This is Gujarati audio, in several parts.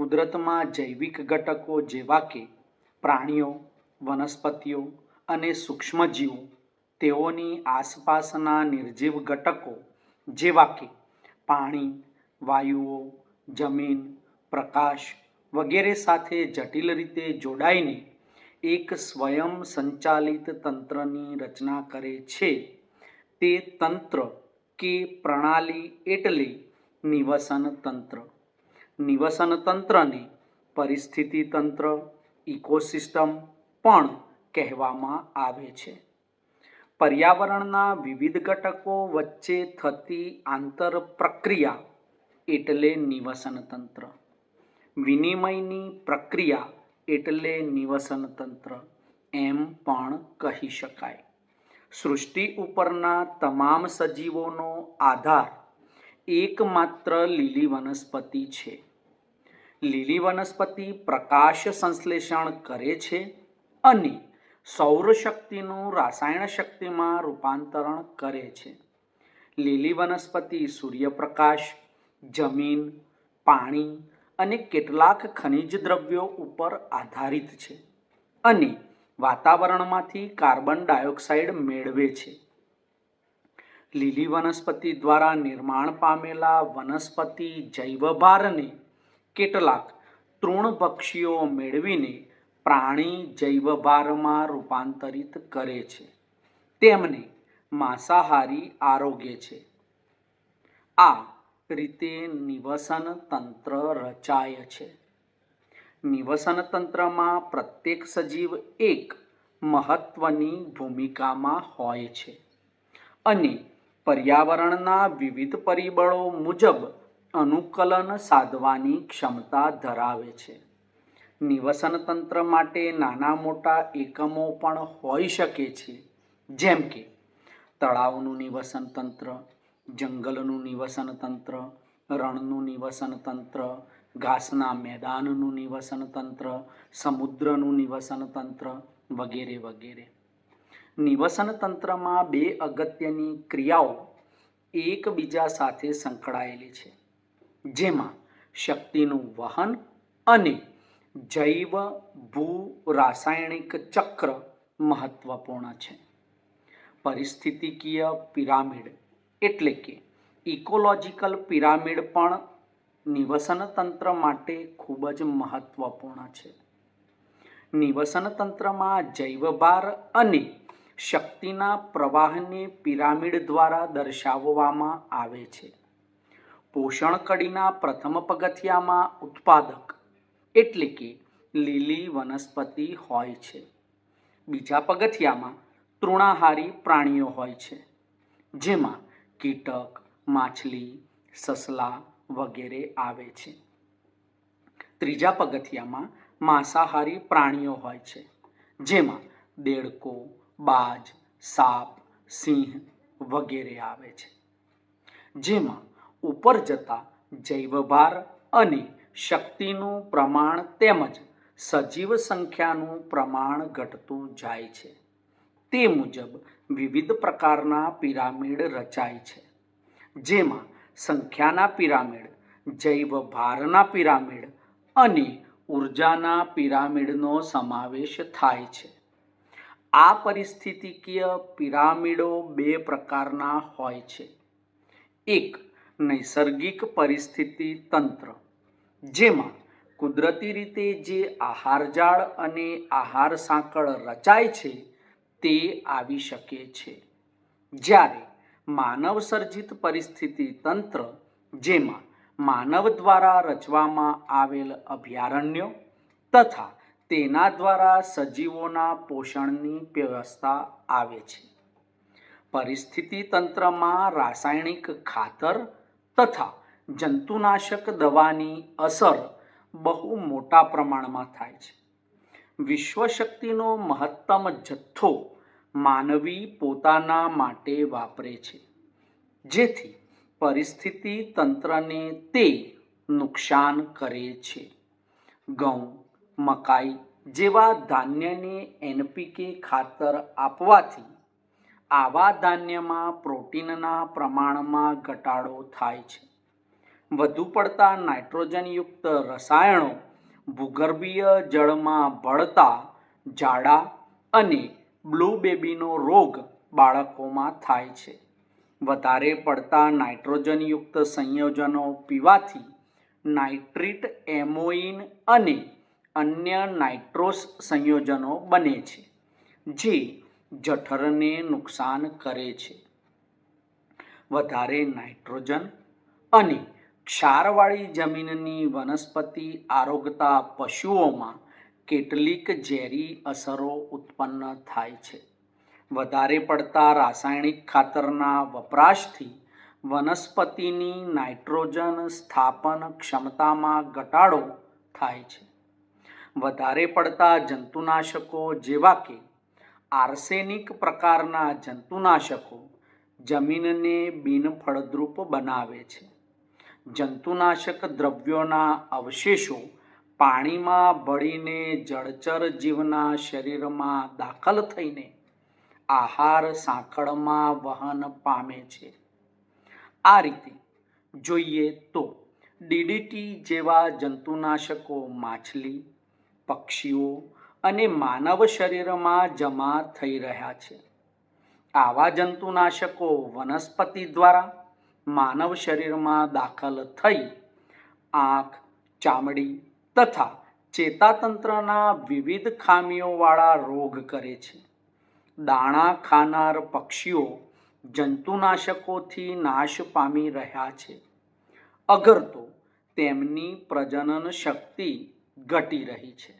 કુદરતમાં જૈવિક ઘટકો જેવા કે પ્રાણીઓ, વનસ્પતિઓ અને સૂક્ષ્મજીવો, તેઓની આસપાસના નિર્જીવ ઘટકો જેવા કે પાણી, વાયુઓ, જમીન, પ્રકાશ વગેરે સાથે જટિલ રીતે જોડાઈને એક સ્વયં સંચાલિત તંત્રની રચના કરે છે. તે તંત્ર કે પ્રણાલી એટલે નિવસન તંત્ર. નિવસન તંત્રને પરિસ્થિતિ તંત્ર ઇકોસિસ્ટમ પણ કહેવામાં આવે છે. પર્યાવરણના વિવિધ ઘટકો વચ્ચે થતી આંતર પ્રક્રિયા એટલે નિવસન તંત્ર. વિનિમયની પ્રક્રિયા એટલે નિવસન તંત્ર, એમ પણ કહી શકાય. સૃષ્ટિ ઉપરના તમામ સજીવોનો આધાર એકમાત્ર લીલી વનસ્પતિ છે. લીલી વનસ્પતિ પ્રકાશ સંશ્લેષણ કરે છે અને સૌરશક્તિનું રાસાયણ શક્તિમાં રૂપાંતરણ કરે છે. લીલી વનસ્પતિ સૂર્યપ્રકાશ, જમીન, પાણી અને કેટલાક ખનિજ દ્રવ્યો ઉપર આધારિત છે અને વાતાવરણમાંથી કાર્બન ડાયોક્સાઇડ મેળવે છે. લીલી વનસ્પતિ દ્વારા નિર્માણ પામેલા વનસ્પતિ જૈવભારને કેટલાક તૃણભક્ષીઓ મેળવીને પ્રાણી જૈવભારમાં રૂપાંતરિત કરે છે. તેમને માંસાહારી આરોગ્ય છે. આ રીતે નિવસન તંત્ર રચાય છે. નિવસન તંત્રમાં પ્રત્યેક સજીવ એક મહત્વની ભૂમિકામાં હોય છે. અને પર્યાવરણના વિવિધ પરિબળો મુજબ અનુકલન સાધવાની ક્ષમતા ધરાવે છે. નિવસન તંત્ર માટે નાના મોટા એકમો પણ હોઈ શકે છે. જેમ કે, તળાવનું નિવસન તંત્ર, જંગલનું નિવસન તંત્ર, રણનું નિવસન તંત્ર, ઘાસના મેદાનનું નિવસન તંત્ર, સમુદ્રનું નિવસન તંત્ર વગેરે વગેરે. નિવસન તંત્રમાં બે અગત્યની ક્રિયાઓ એકબીજા સાથે સંકળાયેલી છે. જેમાં શક્તિનું વહન અને જૈવ ભૂ રાસાયણિક ચક્ર મહત્વપૂર્ણ છે. પરિસ્થિતિકીય પિરામિડ એટલે કે ઇકોલોજીકલ પિરામિડ પણ નિવસન તંત્ર માટે ખૂબ જ મહત્વપૂર્ણ છે. નિવસન તંત્રમાં જૈવભાર અને શક્તિના પ્રવાહને પિરામિડ દ્વારા દર્શાવવામાં આવે છે. પોષણ કડીના પ્રથમ પગથિયામાં ઉત્પાદક એટલે કે લીલી વનસ્પતિ હોય છે. બીજા પગથિયામાં તૃણાહારી પ્રાણીઓ હોય છે, જેમાં કીટક, માછલી, સસલા વગેરે આવે છે. ત્રીજા પગથિયામાં માંસાહારી પ્રાણીઓ હોય છે, જેમાં દેડકો, બાજ, સાપ, સિંહ વગેરે આવે છે, જેમાં ઉપર જતા જૈવભાર અને શક્તિનું પ્રમાણ તેમજ સજીવ સંખ્યાનું પ્રમાણ ઘટતું જાય છે. તે મુજબ વિવિધ પ્રકારના પિરામિડ રચાય છે. જેમાં સંખ્યાના પિરામિડ જૈવ ભારના પિરામિડ અને ઉર્જાના પિરામિડનો સમાવેશ થાય છે. આ પરિસ્થિતિકીય પિરામિડો બે પ્રકારના હોય છે. એક નૈસર્ગિક પરિસ્થિતિ તંત્ર, જેમાં કુદરતી રીતે જે આહાર જાળ અને આહાર સાંકળ રચાય છે, તે આવી શકે છે. જ્યારે માનવ સર્જિત પરિસ્થિતિ તંત્ર, જેમાં માનવ દ્વારા રચવામાં આવેલ અભયારણ્યો તથા તેના દ્વારા સજીવોના પોષણની વ્યવસ્થા આવે છે. પરિસ્થિતિ તંત્રમાં રાસાયણિક ખાતર તથા જંતુનાશક દવાની અસર બહુ મોટા પ્રમાણમાં થાય છે. વિશ્વશક્તિનો મહત્તમ જથ્થો માનવી પોતાના માટે વાપરે છે. જેથી પરિસ્થિતિ તંત્રને તે નુકસાન કરે છે. ઘઉં, મકાઈ જેવા ધાન્યને એનપીકે ખાતર આપવાથી આવા ધાન્યમાં પ્રોટીનના પ્રમાણમાં ઘટાડો થાય છે. વધુ પડતા નાઇટ્રોજનયુક્ત રસાયણો ભૂગર્ભીય જળમાં ભળતા ઝાડા અને બ્લુ બેબીનો રોગ બાળકોમાં થાય છે. વધારે પડતા નાઇટ્રોજનયુક્ત સંયોજનો પીવાથી નાઇટ્રિટ એમોઇન અને અન્ય નાઇટ્રોસ સંયોજનો બને છે, જે જઠરને નુકસાન કરે છે. વધારે નાઇટ્રોજન અને ક્ષારવાળી જમીનની વનસ્પતિ આરોગતા પશુઓમાં કેટલીક ઝેરી અસરો ઉત્પન્ન થાય છે. વધારે પડતા રાસાયણિક ખાતરના વપરાશથી વનસ્પતિની નાઇટ્રોજન સ્થાપન ક્ષમતામાં ઘટાડો થાય છે. વધારે પડતા જંતુનાશકો જેવા કે આર્સેનિક પ્રકારના જંતુનાશકો જમીનને બિનફળદ્રુપ બનાવે છે. જંતુનાશક દ્રવ્યોના અવશેષો પાણીમાં ભળીને જળચર જીવના શરીરમાં દાખલ થઈને આહાર સાંકળમાં વહન પામે છે. આ રીતે જોઈએ તો ડીડીટી જેવા જંતુનાશકો માછલી, પક્ષીઓ અને માનવ શરીરમાં જમા થઈ રહ્યા છે. આવા જંતુનાશકો વનસ્પતિ દ્વારા માનવ શરીરમાં દાખલ થઈ આંખ, ચામડી તથા ચેતાતંત્રના વિવિધ ખામીઓવાળા રોગ કરે છે. દાણા ખાનાર પક્ષીઓ જંતુનાશકોથી નાશ પામી રહ્યા છે. અગર તો તેમની પ્રજનન શક્તિ ઘટી રહી છે.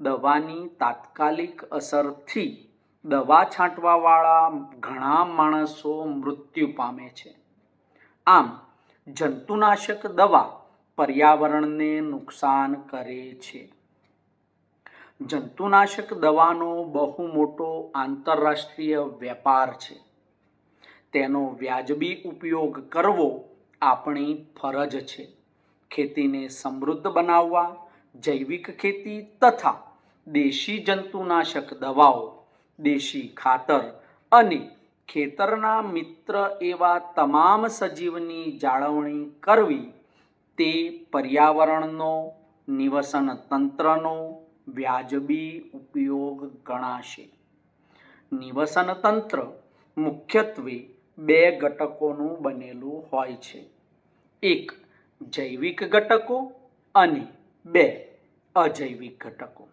દવાની તાત્કાલિક અસરથી દવા છાંટવાવાળા ઘણા માણસો મૃત્યુ પામે છે. આમ, જંતુનાશક દવા પર્યાવરણને નુકસાન કરે છે. જંતુનાશક દવાનો બહુ મોટો આંતરરાષ્ટ્રીય વેપાર છે. તેનો વ્યાજબી ઉપયોગ કરવો આપણી ફરજ છે. ખેતીને સમૃદ્ધ બનાવવા, જૈવિક ખેતી તથા દેશી જંતુનાશક દવાઓ, દેશી ખાતર અને ખેતરના મિત્ર એવા તમામ સજીવની જાળવણી કરવી તે પર્યાવરણનો, નિવસન તંત્રનો વ્યાજબી ઉપયોગ ગણાશે. નિવસન તંત્ર મુખ્યત્વે બે ઘટકોનું બનેલું હોય છે. એક જૈવિક ઘટકો અને બે અજૈવિક ઘટકો.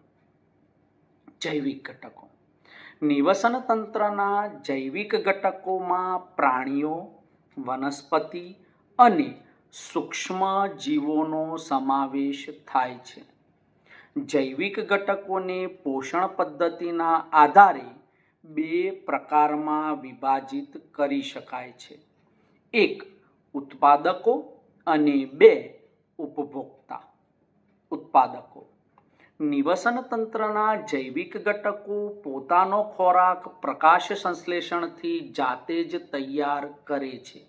જૈવિક ઘટકો. નિવસન તંત્રના જૈવિક ઘટકોમાં પ્રાણીઓ, વનસ્પતિ અને સૂક્ષ્મ જીવોનો સમાવેશ થાય છે. જૈવિક ઘટકોને પોષણ પદ્ધતિના આધારે બે પ્રકારમાં વિભાજિત કરી શકાય છે. એક, ઉત્પાદકો અને બે, ઉપભોક્તા. ઉત્પાદકો. નિવસન તંત્રના જૈવિક ઘટકો, પોતાનો ખોરાક, પ્રકાશ સંશ્લેષણથી જાતે જ તૈયાર કરે છે.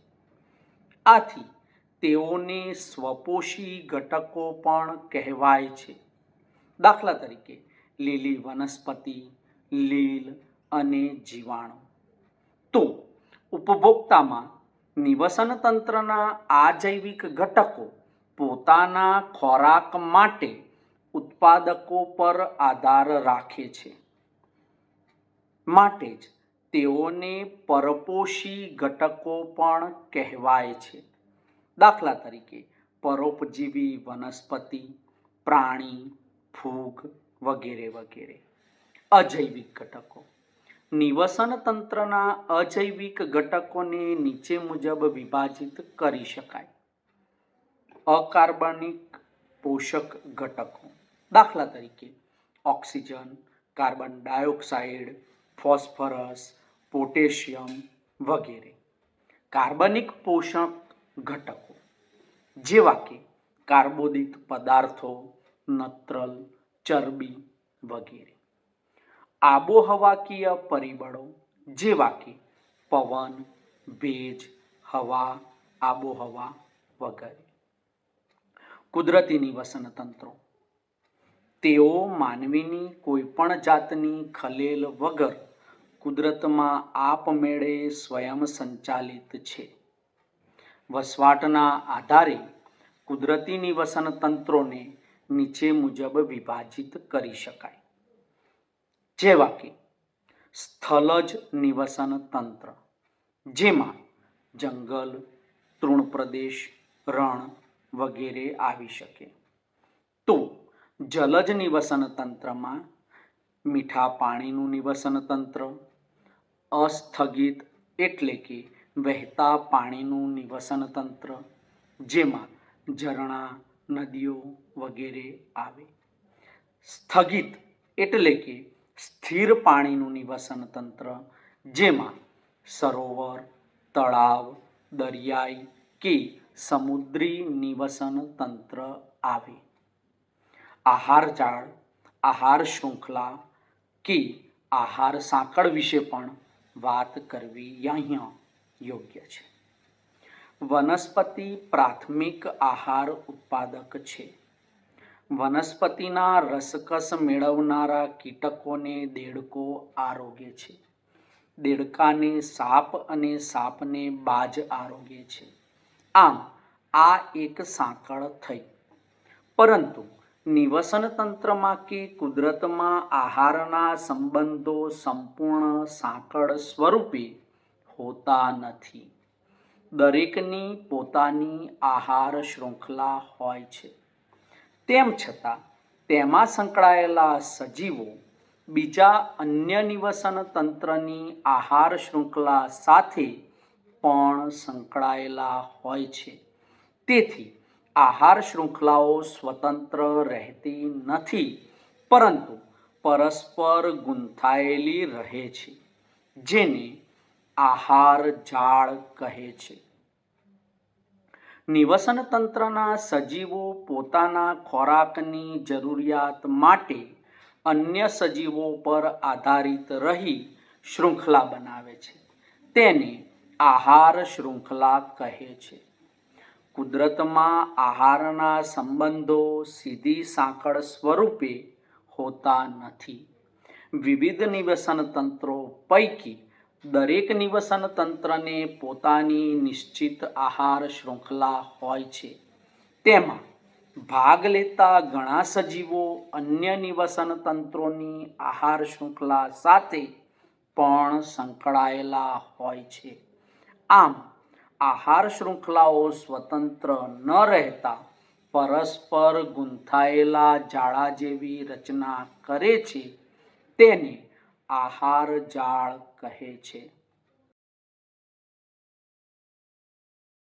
આથી તેઓને સ્વપોષી ઘટકો પણ કહેવાય છે. દાખલા તરીકે, લીલી વનસ્પતિ, લીલ અને જીવાણુ. તો, ઉપભોક્તામાં નિવસન તંત્રના આ જૈવિક ઘટકો પોતાના ખોરાક માટે ઉત્પાદકો પર આધાર રાખે છે. માટે જ તેઓને પરપોષી ઘટકો પણ કહેવાય છે. દાખલા તરીકે, પરોપજીવી વનસ્પતિ, પ્રાણી, ફૂગ વગેરે વગેરે. અજૈવિક ઘટકો. નિવસન તંત્રના અજૈવિક ઘટકોને નીચે મુજબ વિભાજિત કરી શકાય. અકાર્બનિક પોષક ઘટકો. દાખલા તરીકે, oxygen, carbon dioxide, phosphorus, potassium વગેરે. કાર્બનિક પોષક ઘટકો જેવા કે કાર્બોદિત પદાર્થો, નત્રલ, ચરબી વગેરે. આબોહવાકીય પરિબળો જેવા કે પવન, ભેજ, હવા, આબોહવા વગેરે. કુદરતી નિવસન તંત્રો તેઓ માનવીની કોઈપણ જાતની ખલેલ વગર કુદરતમાં આપમેળે સ્વયં સંચાલિત છે. વસવાટના આધારે કુદરતી નિવસન તંત્રોને નીચે મુજબ વિભાજિત કરી શકાય. જેવા કે સ્થલજ નિવસન તંત્ર જેમાં જંગલ તૃણપ્રદેશ રણ વગેરે આવી શકે. જલજ નિવસન તંત્રમાં, મીઠા પાણીનું નિવસન તંત્ર, અસ્થગિત એટલે કે વહેતા પાણીનું નિવસન તંત્ર, જેમાં ઝરણા, નદીઓ વગેરે આવે. સ્થગિત એટલે કે સ્થિર પાણીનું નિવસન તંત્ર, જેમાં સરોવર, તળાવ, દરિયાઈ કે સમુદ્રી નિવસન તંત્ર આવે. આહાર જાળ, આહાર શૃંખલા કે આહાર સાંકળ વિશે પણ વાત કરવી અહીંયા યોગ્ય છે. વનસ્પતિ પ્રાથમિક આહાર ઉત્પાદક છે. વનસ્પતિના રસકસ મેળવનારા કીટકોને દેડકો આરોગે છે. દેડકાને સાપ અને સાપને બાજ આરોગે છે. આમ, આ એક સાંકળ થઈ. પરંતુ નિવસન તંત્રમાં કે કુદરતમાં આહારના સંબંધો સંપૂર્ણ સાંકળ સ્વરૂપે હોતા નથી. દરેકની પોતાની આહાર શૃંખલા હોય છે. તેમ છતાં, તેમાં સંકળાયેલા સજીવો બીજા અન્ય નિવસન તંત્રની આહાર શૃંખલા સાથે પણ સંકળાયેલા હોય છે. તેથી આહાર શૃંખલાઓ સ્વતંત્ર રહેતી નથી, પરંતુ પરસ્પર ગૂંથાયેલી રહે છે, જેને આહાર જાળ કહે છે. નિવસન તંત્રના સજીવો પોતાના ખોરાકની જરૂરિયાત માટે અન્ય સજીવો પર આધારિત રહી શૃંખલા બનાવે છે. તેને આહાર શૃંખલા કહે છે. કુદરતમાં આહારના સંબંધો સીધી સાંકળ સ્વરૂપે હોતા નથી. વિવિધ નિવસન તંત્રો પૈકી દરેક નિવસન તંત્રને પોતાની નિશ્ચિત આહાર શૃંખલા હોય છે. તેમાં ભાગ લેતા ઘણા સજીવો અન્ય નિવસન તંત્રોની આહાર શૃંખલા સાથે પણ સંકળાયેલા હોય છે. આમ આહાર શૃંખલાઓ સ્વતંત્ર ન રહેતા, પરસ્પર ગૂંથાયેલા જાળા જેવી રચના કરે છે, તેને આહાર જાળ કહે છે.